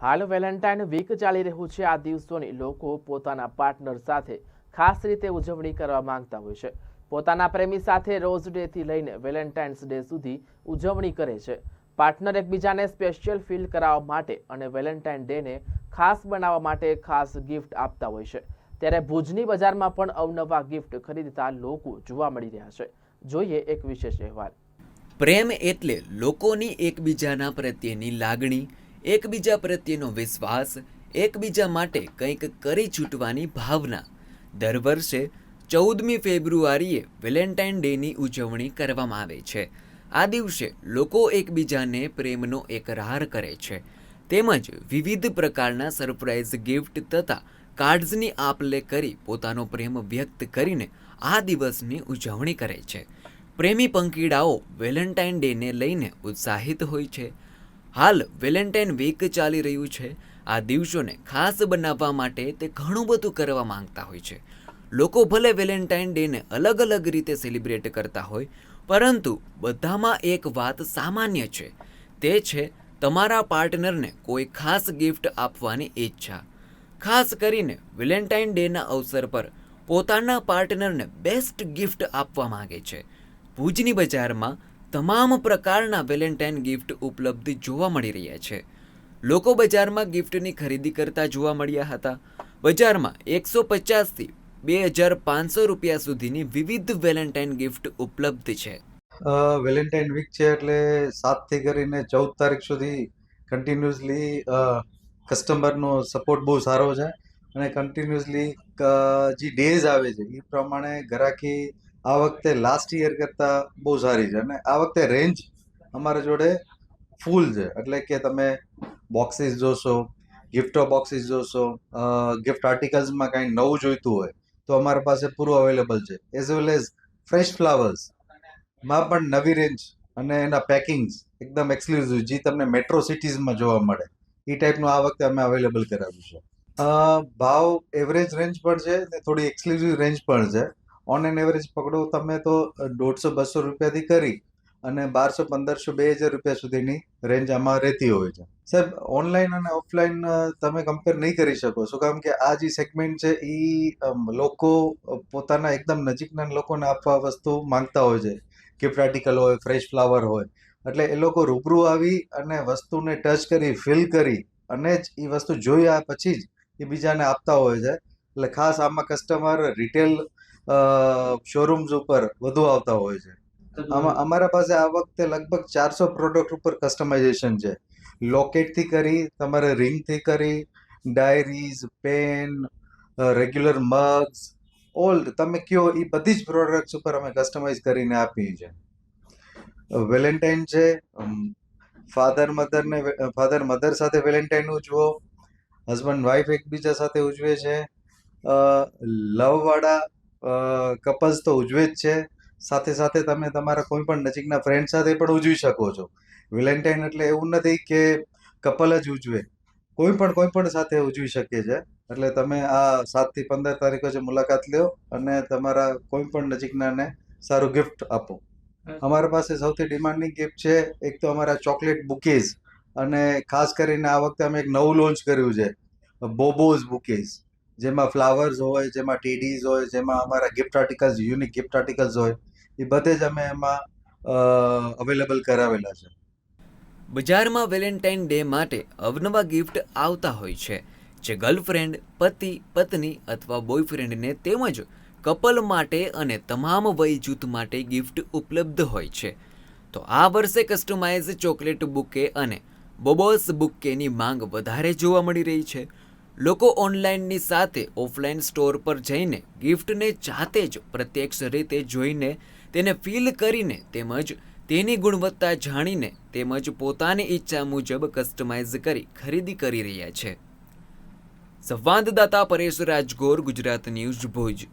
હાલ Valentine week ચાલી રહ્યું છે. આ દિવસોની લોકો પોતાના પાર્ટનર સાથે ખાસ રીતે ઉજવણી કરવા માંગતા હોય છે. પોતાના પ્રેમી સાથે રોઝ ડે થી લઈને વેલેન્ટાઇન્સ ડે સુધી ઉજવણી કરે છે. પાર્ટનર એકબીજાને સ્પેશિયલ ફીલ કરાવવા માટે અને વેલેન્ટાઇન ડેને ખાસ બનાવવા માટે ખાસ ગિફ્ટ આપતા હોય છે. ત્યારે ભુજની બજારમાં પણ અવનવા ગિફ્ટ ખરીદતા લોકો જોવા મળી રહ્યા છે. જોઈએ એક વિશેષ અહેવાલ. પ્રેમ એટલે લોકોની એકબીજાના પ્રત્યેની લાગણી એકબીજા પ્રત્યેનો વિશ્વાસ, એકબીજા માટે કંઈક કરી છૂટવાની ભાવના. દર વર્ષે ચૌદમી ફેબ્રુઆરીએ વેલેન્ટાઇન ડેની ઉજવણી કરવામાં આવે છે. આ દિવસે લોકો એકબીજાને પ્રેમનો એકરાર કરે છે. તેમજ વિવિધ પ્રકારના સરપ્રાઇઝ ગિફ્ટ તથા કાર્ડ્સની આપલે કરી પોતાનો પ્રેમ વ્યક્ત કરીને આ દિવસની ઉજવણી કરે છે. પ્રેમી પંકીડાઓ વેલેન્ટાઇન ડેને લઈને ઉત્સાહિત હોય છે. હાલ વેલેન્ટાઇન વીક ચાલી રહ્યું છે. આ દિવસોને ખાસ બનાવવા માટે તે ઘણું બધું કરવા માંગતા હોય છે. લોકો ભલે વેલેન્ટાઇન ડેને અલગ અલગ રીતે સેલિબ્રેટ કરતા હોય, પરંતુ બધામાં એક વાત સામાન્ય છે. તે છે, તમારા પાર્ટનરને કોઈ ખાસ ગિફ્ટ આપવાની ઈચ્છા. ખાસ કરીને વેલેન્ટાઇન ડેના અવસર પર પોતાના પાર્ટનરને બેસ્ટ ગિફ્ટ આપવા માગે છે. ભુજની બજારમાં તમામ પ્રકારના વેલેન્ટાઇન ગિફ્ટ ઉપલબ્ધ જોવા મળી રહ્યા છે. લોકો બજારમાં ગિફ્ટની ખરીદી કરતા જોવા મળ્યા હતા. બજારમાં એકસો પચાસથી બે હજાર પાંચસો રૂપિયા સુધીની વિવિધ વેલેન્ટાઇન ગિફ્ટ ઉપલબ્ધ છે. વેલેન્ટાઇન વીક છે એટલે સાતથી કરીને ચૌદ તારીખ સુધી કન્ટિન્યુઅસલી કસ્ટમરનો સપોર્ટ બહુ સારો છે. અને કન્ટિન્યુઅસલી જે ડેઝ આવે છે, એ પ્રમાણે ગ્રાહકી આ વખતે લાસ્ટ યર કરતાં બહુ સારી છે અને આ વખતે રેન્જ અમારા જોડે ફૂલ છે. એટલે કે તમે બોક્સીસ જોશો ગિફ્ટો બોક્સિસ જોશો ગિફ્ટ આર્ટિકલ્સમાં કાંઈ નવું જોઈતું હોય તો અમારા પાસે પૂરું અવેલેબલ છે. એઝ વેલ એઝ ફ્રેશ ફ્લાવર્સમાં પણ નવી રેન્જ અને એના પેકિંગ્સ એકદમ એક્સક્લુઝિવ જે તમને મેટ્રો સિટીઝમાં જોવા મળે. એ ટાઈપનું આ વખતે અમે અવેલેબલ કરાવ્યું છે. ભાવ એવરેજ રેન્જ પણ છે ને થોડી એક્સક્લુઝિવ રેન્જ પણ છે. ઓન એન એવરેજ પકડો તમે તો દોઢસો બસો રૂપિયાથી કરી અને બારસો પંદરસો બે હજાર રૂપિયા સુધીની રેન્જ આમાં રહેતી હોય છે. સાહેબ ઓનલાઈન અને ઓફલાઈન તમે કમ્પેર નહીં કરી શકો. શું કારણ કે આ જે સેગમેન્ટ છે એ લોકો પોતાના એકદમ નજીકના લોકોને આપવા વસ્તુ માંગતા હોય છે. ગિફ્ટ આર્ટિકલ હોય ફ્રેશ ફ્લાવર હોય. એટલે એ લોકો રૂબરૂ આવી અને વસ્તુને ટચ કરી ફીલ કરી અને જ એ વસ્તુ જોયા પછી જ એ બીજાને આપતા હોય છે. એટલે ખાસ આમાં કસ્ટમર રિટેલ શોરૂમ્સ ઉપર વધુ આવતા હોય છે. આમાં અમારા પાસે આ વખતે લગભગ ચારસો પ્રોડક્ટ ઉપર કસ્ટમાઇઝેશન છે. લોકેટથી કરી, તમારે રિંગથી કરી diaries pen regular mugs all તમે કયો એ બધી જ પ્રોડક્ટ્સ ઉપર અમે કસ્ટમાઇઝ કરીને આપીએ છીએ. વેલેન્ટાઇન છે ફાધર મધરને ફાધર મધર સાથે વેલેન્ટાઇન ઉજવો હસબન્ડ વાઈફ એકબીજા સાથે ઉજવે છે. લવવાળા કપલ્સ તો ઉજવે જ છે. સાથે સાથે તમે તમારા કોઈ પણ નજીકના ફ્રેન્ડ સાથે પણ ઉજવી શકો છો. વેલેન્ટાઇન એટલે એવું નથી કે કપલ જ ઉજવે. કોઈ પણ કોઈ પણ સાથે ઉજવી શકે છે. એટલે તમે આ સાતથી પંદર તારીખ જે મુલાકાત લ્યો અને તમારા કોઈ પણ નજીકનાને સારું ગિફ્ટ આપો. અમારા પાસે સૌથી ડિમાન્ડિંગ ગિફ્ટ છે એક તો અમારા ચોકલેટ બુકેઝ અને ખાસ કરીને આ વખતે અમે એક નવું લોન્ચ કર્યું છે. બોબોઝ બુકેઝ જેમાં ફ્લાવર્સ હોય, જેમાં ટેડીઝ હોય, જેમાં અમારા gift articles unique gift articles હોય, એ બધે જ અમે એમાં અવેલેબલ કરાવેલા છે. બજારમાં વેલેન્ટાઇન ડે માટે અવનવા ગિફ્ટ આવતા હોય છે, જે ગર્લફ્રેન્ડ પતિ, પત્ની અથવા બોયફ્રેન્ડને તેમજ કપલ માટે અને તમામ વય જૂથ માટે ગિફ્ટ ઉપલબ્ધ હોય છે. તો આ વર્ષે કસ્ટમાઇઝ ચોકલેટ બુકે અને બોબોસ બુકેની માંગ વધારે જોવા મળી રહી છે. લોકો ઓનલાઈનની સાથે ઓફલાઈન સ્ટોર પર જઈને ગિફ્ટને જાતે જ પ્રત્યક્ષ રીતે જોઈને તેને ફીલ કરીને તેમજ તેની ગુણવત્તા જાણીને તેમજ પોતાની ઈચ્છા મુજબ કસ્ટમાઇઝ કરી ખરીદી કરી રહ્યા છે. સંવાદદાતા પરેશ રાજગોર, ગુજરાત ન્યૂઝ ભુજ.